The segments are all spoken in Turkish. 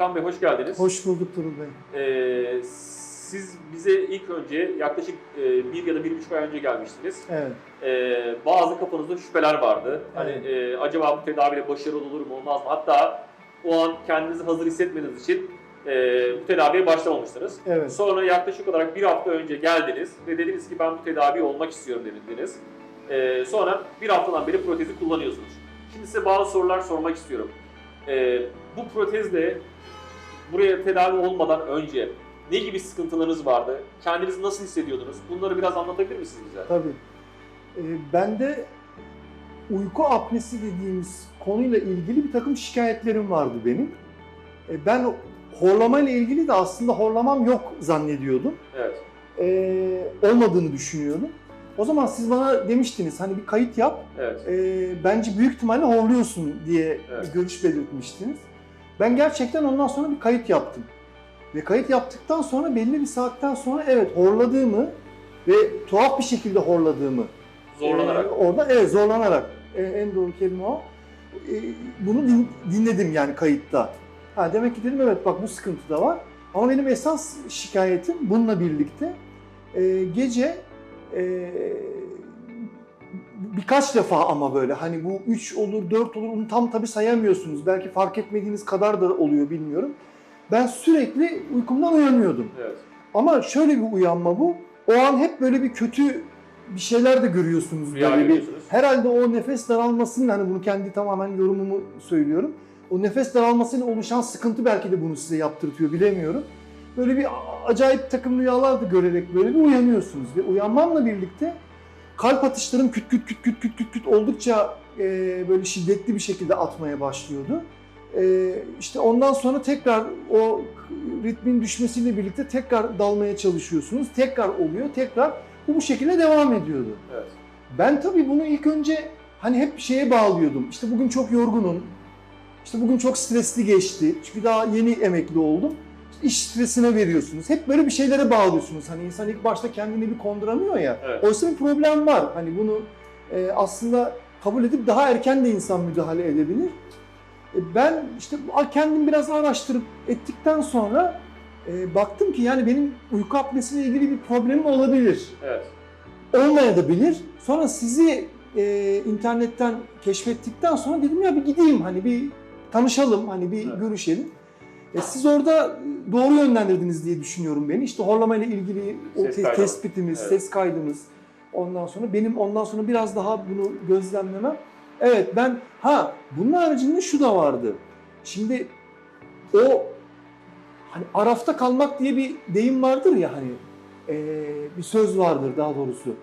Hakan Bey hoş geldiniz. Hoş bulduk Turul Bey. Ee, siz bize ilk önce yaklaşık e, bir ya da bir buçuk ay önce gelmiştiniz. Evet. Ee, bazı kafanızda şüpheler vardı. Hani e, acaba bu tedaviyle başarılı olur mu olmaz mı? Hatta o an kendinizi hazır hissetmediğiniz için e, bu tedaviye başlamamıştınız. Evet. Sonra yaklaşık olarak bir hafta önce geldiniz ve dediniz ki ben bu tedavi olmak istiyorum dediniz. Ee, sonra bir haftadan beri protezi kullanıyorsunuz. Şimdi size bazı sorular sormak istiyorum. Ee, bu protezle buraya tedavi olmadan önce ne gibi sıkıntılarınız vardı? Kendinizi nasıl hissediyordunuz? Bunları biraz anlatabilir misiniz bize? Tabii. Ee, bende uyku apnesi dediğimiz konuyla ilgili bir takım şikayetlerim vardı benim. Ee, ben horlama ile ilgili de aslında horlamam yok zannediyordum. Evet. Ee, olmadığını düşünüyordum. O zaman siz bana demiştiniz hani bir kayıt yap. Evet. Ee, bence büyük ihtimalle horluyorsun diye Evet. bir görüş belirtmiştiniz. Ben gerçekten ondan sonra bir kayıt yaptım. Ve kayıt yaptıktan sonra belli bir saatten sonra evet horladığımı ve tuhaf bir şekilde horladığımı Zorlanarak. e, orada evet zorlanarak e, en doğru kelime o. E, bunu din- dinledim yani kayıtta. Ha demek ki dedim evet bak bu sıkıntı da var. Ama benim esas şikayetim bununla birlikte e, gece e, birkaç defa ama böyle hani bu 3 olur 4 olur onu tam tabi sayamıyorsunuz. Belki fark etmediğiniz kadar da oluyor bilmiyorum. Ben sürekli uykumdan uyanıyordum. Evet. Ama şöyle bir uyanma bu. O an hep böyle bir kötü bir şeyler de görüyorsunuz. Rüya böyle bir, herhalde o nefes daralmasının hani bunu kendi tamamen yorumumu söylüyorum. O nefes daralmasıyla oluşan sıkıntı belki de bunu size yaptırtıyor bilemiyorum. Böyle bir acayip takım rüyalar da görerek böyle bir uyanıyorsunuz. Ve uyanmamla birlikte kalp atışlarım küt küt küt küt küt küt küt oldukça e, böyle şiddetli bir şekilde atmaya başlıyordu. E, işte ondan sonra tekrar o ritmin düşmesiyle birlikte tekrar dalmaya çalışıyorsunuz. Tekrar oluyor, tekrar bu bu şekilde devam ediyordu. Evet. Ben tabii bunu ilk önce hani hep şeye bağlıyordum. İşte bugün çok yorgunum. İşte bugün çok stresli geçti. Çünkü daha yeni emekli oldum. İş stresine veriyorsunuz. Hep böyle bir şeylere bağlıyorsunuz. Hani insan ilk başta kendini bir konduramıyor ya. Evet. Oysa bir problem var. Hani bunu e, aslında kabul edip daha erken de insan müdahale edebilir. E, ben işte kendim biraz araştırıp ettikten sonra e, baktım ki yani benim uyku apnesiyle ilgili bir problemim olabilir Evet. olmayabilir. Sonra sizi e, internetten keşfettikten sonra dedim ya bir gideyim hani bir tanışalım hani bir Evet. görüşelim. E, siz orada doğru yönlendirdiniz diye düşünüyorum beni. İşte horlama ile ilgili o Ses te- tespitimiz, Evet. ses kaydımız. Ondan sonra benim ondan sonra biraz daha bunu gözlemlemem. Evet ben ha bunun haricinde şu da vardı. Şimdi o hani arafta kalmak diye bir deyim vardır ya hani e, bir söz vardır daha doğrusu.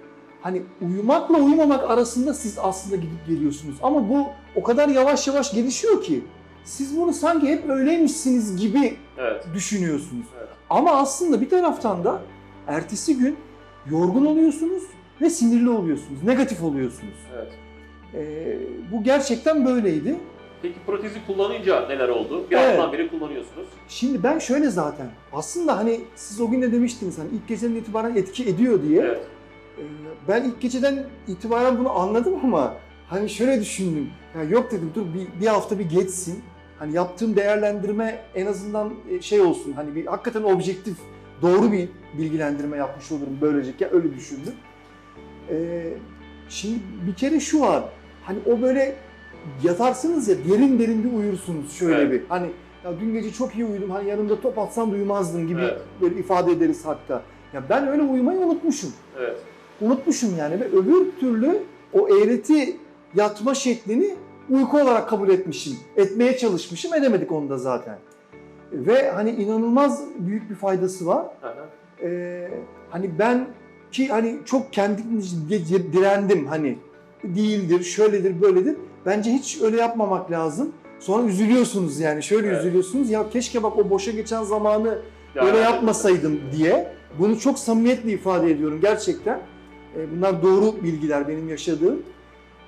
Hani uyumakla uyumamak arasında siz aslında gidip geliyorsunuz. Ama bu o kadar yavaş yavaş gelişiyor ki siz bunu sanki hep öyleymişsiniz gibi Evet. düşünüyorsunuz. Evet. Ama aslında bir taraftan da ertesi gün yorgun oluyorsunuz ve sinirli oluyorsunuz, negatif oluyorsunuz. Evet. E, bu gerçekten böyleydi. Peki protezi kullanınca neler oldu? Bir Evet. haftadan beri kullanıyorsunuz. Şimdi ben şöyle zaten aslında hani siz o gün de demiştiniz hani ilk geceden itibaren etki ediyor diye. Evet. Ee, Ben ilk geceden itibaren bunu anladım ama hani şöyle düşündüm. Ya yok dedim dur bir, bir hafta bir geçsin. Hani yaptığım değerlendirme en azından e, şey olsun. Hani bir hakikaten objektif doğru bir bilgilendirme yapmış olurum böylece. Öyle düşündüm. Ee, şimdi bir kere şu var. Hani o böyle yatarsınız ya derin derin bir uyursunuz şöyle Evet. bir. Hani ya dün gece çok iyi uyudum. Hani yanımda top atsam uyumazdım gibi Evet. böyle ifade ederiz hatta. Ya ben öyle uyumayı unutmuşum Evet. unutmuşum yani ve öbür türlü o eğreti yatma şeklini uyku olarak kabul etmişim. Etmeye çalışmışım. Edemedik onu da zaten. Ve hani inanılmaz büyük bir faydası var. Ee, hani ben ki hani çok kendimce direndim hani değildir, şöyledir, böyledir. Bence hiç öyle yapmamak lazım. Sonra üzülüyorsunuz yani. Şöyle Evet. üzülüyorsunuz. Ya keşke bak o boşa geçen zamanı Yani- Böyle yapmasaydım diye. Bunu çok samimiyetle ifade ediyorum gerçekten. E, Bunlar doğru bilgiler benim yaşadığım.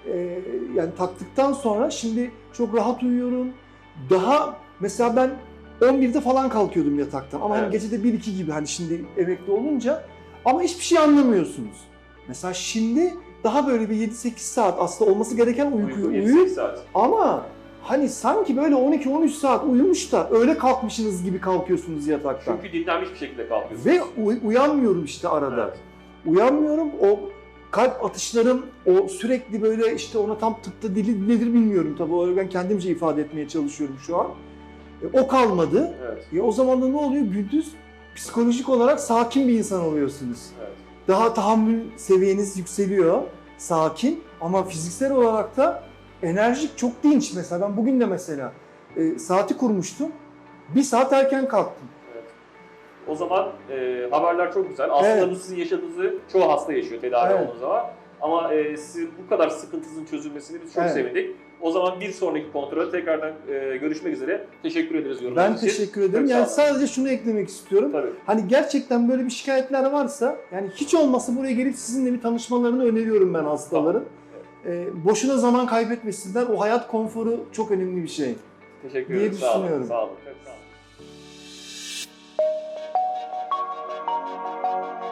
E, Yani taktıktan sonra şimdi çok rahat uyuyorum. Daha mesela ben 11'de falan kalkıyordum yataktan ama hani Evet. gecede 1-2 gibi hani şimdi emekli olunca ama hiçbir şey anlamıyorsunuz. Mesela şimdi daha böyle bir 7-8 saat aslında olması gereken Uyku uyuyup 7-8 saat. ama hani sanki böyle 12-13 saat uyumuş da öyle kalkmışsınız gibi kalkıyorsunuz yataktan. Çünkü dinlenmiş bir şekilde kalkıyorsunuz. Ve uy- uyanmıyorum işte arada. Evet. Uyanmıyorum. O kalp atışlarım o sürekli böyle işte ona tam tıpta dili nedir bilmiyorum tabii. O ben kendimce ifade etmeye çalışıyorum şu an. E, o kalmadı. Evet. E, o zaman da ne oluyor? Gündüz psikolojik olarak sakin bir insan oluyorsunuz. Evet. Daha tahammül seviyeniz yükseliyor. Sakin ama fiziksel olarak da enerjik çok dinç. Mesela ben bugün de mesela e, saati kurmuştum. Bir saat erken kalktım. O zaman e, haberler çok güzel. Aslında Evet. bu sizin yaşadığınızı çoğu hasta yaşıyor tedavi Evet. olduğunuz zaman. Ama e, sizin bu kadar sıkıntınızın çözülmesini biz çok Evet. sevindik. O zaman bir sonraki kontrole tekrardan e, görüşmek üzere. Teşekkür ederiz Ben yorumunuz için. teşekkür ederim. Çok Yani sadece şunu eklemek istiyorum. Tabii. Hani gerçekten böyle bir şikayetler varsa yani hiç olmasa buraya gelip sizinle bir tanışmalarını öneriyorum ben hastaların. Ee, boşuna zaman kaybetmesinler. O hayat konforu çok önemli bir şey. Teşekkür diye ederim. Sağ olun. Sağ olun. Çok sağ olun. Thank you.